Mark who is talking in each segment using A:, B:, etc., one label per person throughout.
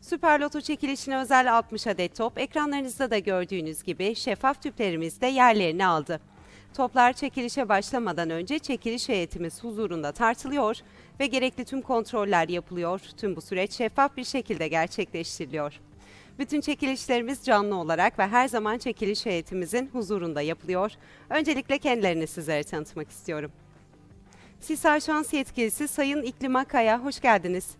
A: Süper Loto çekilişine özel 60 adet top ekranlarınızda da gördüğünüz gibi şeffaf tüplerimizde yerlerini aldı. Toplar çekilişe başlamadan önce çekiliş heyetimiz huzurunda tartılıyor ve gerekli tüm kontroller yapılıyor. Tüm bu süreç şeffaf bir şekilde gerçekleştiriliyor. Bütün çekilişlerimiz canlı olarak ve her zaman çekiliş heyetimizin huzurunda yapılıyor. Öncelikle kendilerini sizlere tanıtmak istiyorum. Sisal Şans Yetkilisi Sayın İklim Akaya, hoş geldiniz.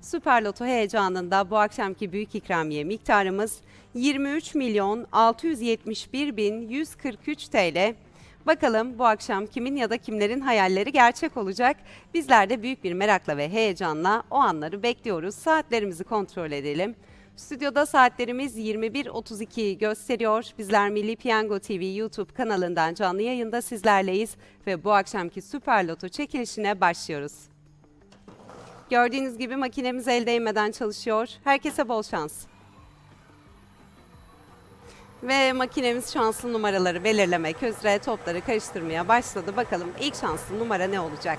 A: Süper Loto heyecanında bu akşamki büyük ikramiye miktarımız 23 milyon 671 bin 143 TL. Bakalım bu akşam kimin ya da kimlerin hayalleri gerçek olacak? Bizler de büyük bir merakla ve heyecanla o anları bekliyoruz. Saatlerimizi kontrol edelim. Stüdyoda saatlerimiz 21.32'yi gösteriyor. Bizler Milli Piyango TV YouTube kanalından canlı yayında sizlerleyiz ve bu akşamki Süper Loto çekilişine başlıyoruz. Gördüğünüz gibi makinemiz el değmeden çalışıyor. Herkese bol şans. Ve makinemiz şanslı numaraları belirlemek üzere topları karıştırmaya başladı. Bakalım ilk şanslı numara ne olacak?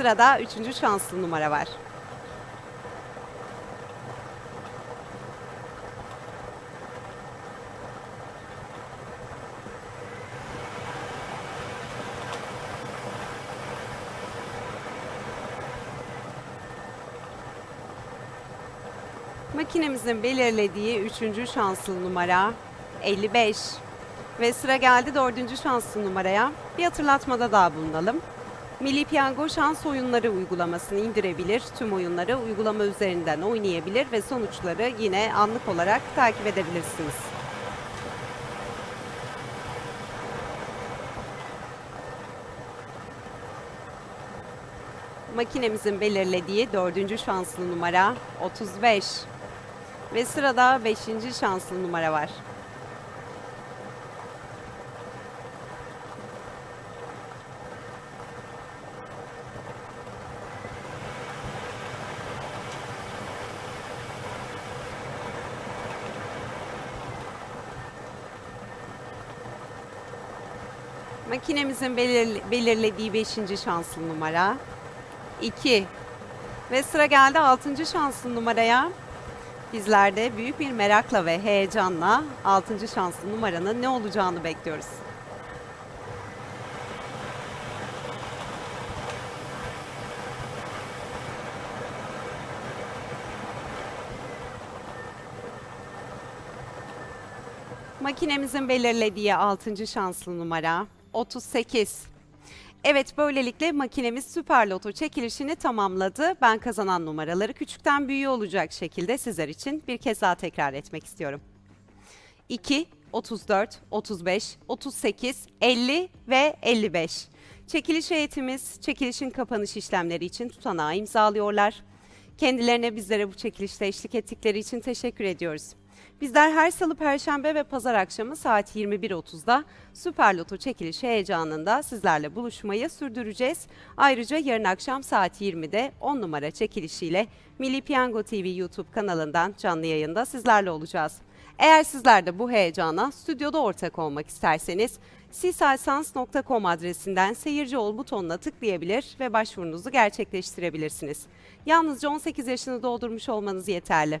A: Sırada üçüncü şanslı numara var. Makinemizin belirlediği üçüncü şanslı numara 55. Ve sıra geldi dördüncü şanslı numaraya. Bir hatırlatmada daha bulunalım. Milli Piyango şans oyunları uygulamasını indirebilir, tüm oyunları uygulama üzerinden oynayabilir ve sonuçları yine anlık olarak takip edebilirsiniz. Makinemizin belirlediği dördüncü şanslı numara 35 ve sırada beşinci şanslı numara var. Makinemizin belir- belirlediği 5. şanslı numara 2. Ve sıra geldi 6. şanslı numaraya. Bizler de büyük bir merakla ve heyecanla 6. şanslı numaranın ne olacağını bekliyoruz. Makinemizin belirlediği 6. şanslı numara 38. Evet böylelikle makinemiz Süper Loto çekilişini tamamladı. Ben kazanan numaraları küçükten büyüğe olacak şekilde sizler için bir kez daha tekrar etmek istiyorum. 2, 34, 35, 38, 50 ve 55. Çekiliş heyetimiz çekilişin kapanış işlemleri için tutanağı imzalıyorlar. Kendilerine bizlere bu çekilişte eşlik ettikleri için teşekkür ediyoruz. Bizler her salı, perşembe ve pazar akşamı saat 21.30'da Süper Loto çekilişi heyecanında sizlerle buluşmayı sürdüreceğiz. Ayrıca yarın akşam saat 20'de 10 numara çekilişiyle Milli Piyango TV YouTube kanalından canlı yayında sizlerle olacağız. Eğer sizler de bu heyecana stüdyoda ortak olmak isterseniz sisalsans.com adresinden seyirci ol butonuna tıklayabilir ve başvurunuzu gerçekleştirebilirsiniz. Yalnızca 18 yaşını doldurmuş olmanız yeterli.